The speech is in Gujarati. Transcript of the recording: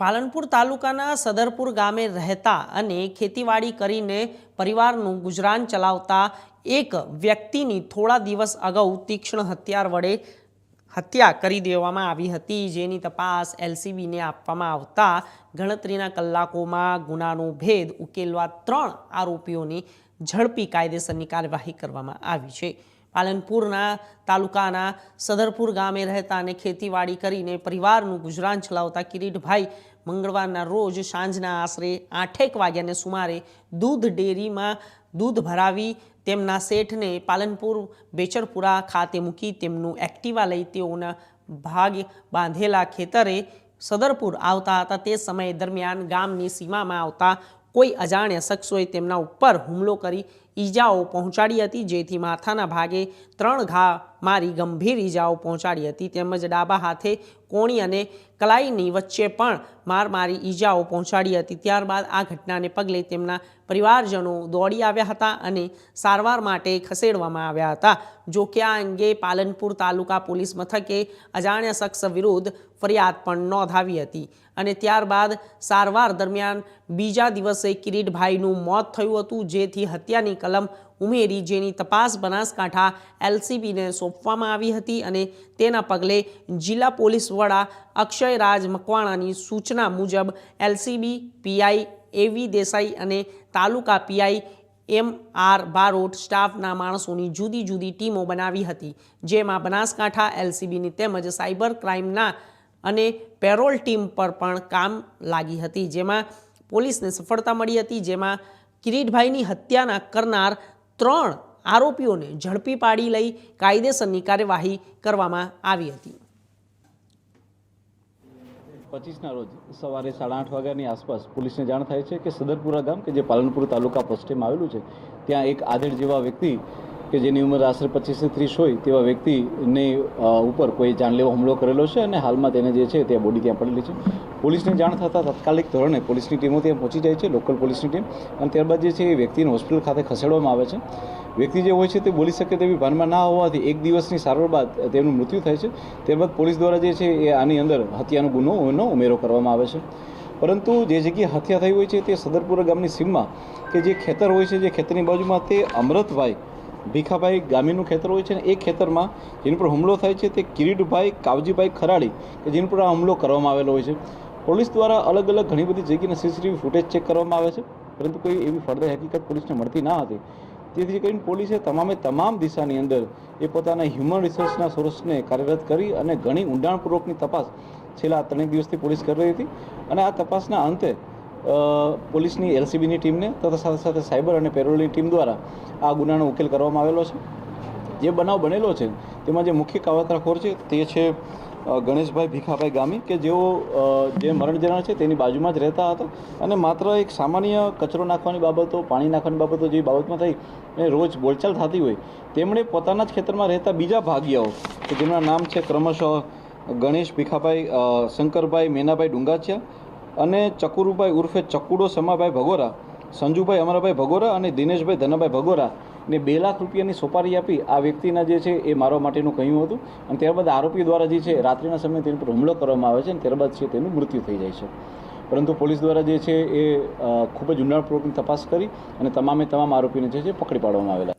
પાલનપુર તાલુકાના સદરપુર ગામે રહેતા અને ખેતીવાડી કરીને પરિવારનું ગુજરાન ચલાવતા એક વ્યક્તિની થોડા દિવસ અગાઉ તીક્ષ્ણ હથિયાર વડે હત્યા કરી દેવામાં આવી હતી. જેની તપાસ એલસીબીને આપવામાં આવતા ગણતરીના કલાકોમાં ગુનાનો ભેદ ઉકેલવા ત્રણ આરોપીઓની ઝડપી કાયદેસરની કાર્યવાહી કરવામાં આવી છે. પાલનપુરના તાલુકાના સદરપુર ગામે રહેતા અને ખેતીવાડી કરીને પરિવારનું ગુજરાન ચલાવતા કિરીટભાઈ મંગળવારના રોજ સાંજના આશરે આઠેક વાગ્યાને સુમારે દૂધ ડેરીમાં દૂધ ભરાવી તેમના શેઠને પાલનપુર બેચરપુરા ખાતે મૂકી તેમનું એક્ટિવા લઈ તેઓના ભાગ બાંધેલા ખેતરે સદરપુર આવતા હતા. તે સમય દરમિયાન ગામની સીમામાં આવતા કોઈ અજાણ્યા શખ્સોએ તેમના ઉપર હુમલો કરી ઈજાઓ પહોંચાડી હતી, જેથી માથાના ભાગે ત્રણ ઘા મારી ગંભીર ઈજાઓ પહોંચાડી હતી. તેમજ ડાબા હાથે કોણી અને કલાઈની વચ્ચે પણ માર મારી ઈજાઓ પહોંચાડી હતી. ત્યારબાદ આ ઘટનાને પગલે તેમના પરિવારજનો દોડી આવ્યા હતા અને સારવાર માટે ખસેડવામાં આવ્યા હતા. જો કે આ અંગે પાલનપુર તાલુકા પોલીસ મથકે અજાણ્યા શખ્સ વિરુદ્ધ ફરિયાદ પણ નોંધાવી હતી અને ત્યારબાદ સારવાર દરમિયાન બીજા દિવસે કિરીટભાઈનું મોત થયું હતું. જેથી હત્યાની કલમ ઉમેરી જેની તપાસ બનાસકાંઠા એલસીબીને સોંપવામાં આવી હતી અને તેના પગલે જિલ્લા પોલીસ વડા અક્ષયરાજ મકવાણાની સૂચના મુજબ એલસીબી પીઆઈ એવી દેસાઈ અને taluka PI M R Barot સ્ટાફના માણસોની જુદી જુદી ટીમો બનાવી હતી, જેમાં બનાસકાંઠા એલસીબીની તેમજ સાયબર ક્રાઇમના અને પેરોલ ટીમ પર પણ કામ લાગી હતી, જેમાં પોલીસને સફળતા મળી હતી, જેમાં કિરીટભાઈની હત્યાના કરનાર ત્રણ આરોપીઓને ઝડપી પાડી લઈ કાયદેસરની કાર્યવાહી કરવામાં આવી હતી. પચીસના રોજ સવારે સાડા આઠ વાગ્યાની આસપાસ પોલીસને જાણ થાય છે કે સદરપુરા ગામ કે જે પાલનપુર તાલુકા પશ્ચિમ આવેલું છે, ત્યાં એક આધેડ જેવા વ્યક્તિ કે જેની ઉંમર આશરે પચીસથી ત્રીસ હોય તેવા વ્યક્તિની ઉપર કોઈ જાનલેવો હુમલો કરેલો છે અને હાલમાં તેને જે છે ત્યાં બોડી ત્યાં પડેલી છે. પોલીસને જાણ થતાં તાત્કાલિક ધોરણે પોલીસની ટીમો ત્યાં પહોંચી જાય છે, લોકલ પોલીસની ટીમ. અને ત્યારબાદ જે છે એ વ્યક્તિને હોસ્પિટલ ખાતે ખસેડવામાં આવે છે. વ્યક્તિ જે હોય છે તે બોલી શકે તેવી ભાનમાં ના હોવાથી એક દિવસની સારવાર બાદ તેમનું મૃત્યુ થાય છે. ત્યારબાદ પોલીસ દ્વારા જે છે એ આની અંદર હત્યાનો ગુનો ઉમેરો કરવામાં આવે છે. પરંતુ જે જગ્યાએ હત્યા થઈ હોય છે તે સદરપુરા ગામની સીમમાં, કે જે ખેતર હોય છે જે ખેતરની બાજુમાં તે અમૃતભાઈ ભીખાભાઈ ગામીનું ખેતર હોય છે ને એ ખેતરમાં જેની પર હુમલો થાય છે તે કિરીટભાઈ કાવજીભાઈ ખરાડી કે જેની પર આ હુમલો કરવામાં આવેલો હોય છે. પોલીસ દ્વારા અલગ અલગ ઘણી બધી જગ્યાના સીસીટીવી ફૂટેજ ચેક કરવામાં આવે છે, પરંતુ કોઈ એવી ફળદાય હકીકત પોલીસને મળતી ના હતી. તેથી કરીને પોલીસે તમામે તમામ દિશાની અંદર એ પોતાના હ્યુમન રિસોર્સના સોર્સને કાર્યરત કરી અને ઘણી ઊંડાણપૂર્વકની તપાસ છેલ્લા ત્રણેક દિવસથી પોલીસ કરી રહી હતી અને આ તપાસના અંતે પોલીસની એલસીબીની ટીમને તથા સાથે સાથે સાયબર અને પેરોલની ટીમ દ્વારા આ ગુનાનો ઉકેલ કરવામાં આવેલો છે. જે બનાવ બનેલો છે, તેમાં જે મુખ્ય કાવતરાખોર છે તે છે ગણેશભાઈ ભીખાભાઈ ગામી કે જેઓ જે મરણ જનાર છે તેની બાજુમાં જ રહેતા હતા અને માત્ર એક સામાન્ય કચરો નાખવાની બાબતો, પાણી નાખવાની બાબતો જેવી બાબતમાં થઈ અને રોજ બોલચાલ થતી હોય, તેમણે પોતાના જ ખેતરમાં રહેતા બીજા ભાગીયાઓ, કે જેમના નામ છે ક્રમશઃ ગણેશ ભીખાભાઈ શંકરભાઈ મેનાભાઈ ડુંગાચિયા અને ચકુરુભાઈ ઉર્ફે ચકુડો સમાભાઈ ભગોરા, સંજુભાઈ અમરાભાઈ ભગોરા અને દિનેશભાઈ ધનભાઈ ભગોરા ને બે લાખ રૂપિયાની સોપારી આપી આ વ્યક્તિના જે છે એ મારવા માટેનું કહ્યું હતું. અને ત્યારબાદ આરોપી દ્વારા જે છે રાત્રિના સમયે તેની પર હુમલો કરવામાં આવે છે અને ત્યારબાદ છે તેનું મૃત્યુ થઈ જાય છે. પરંતુ પોલીસ દ્વારા જે છે એ ખૂબ જ ઊંડાણપૂર્વકની તપાસ કરી અને તમામે તમામ આરોપીને જે છે પકડી પાડવામાં આવેલા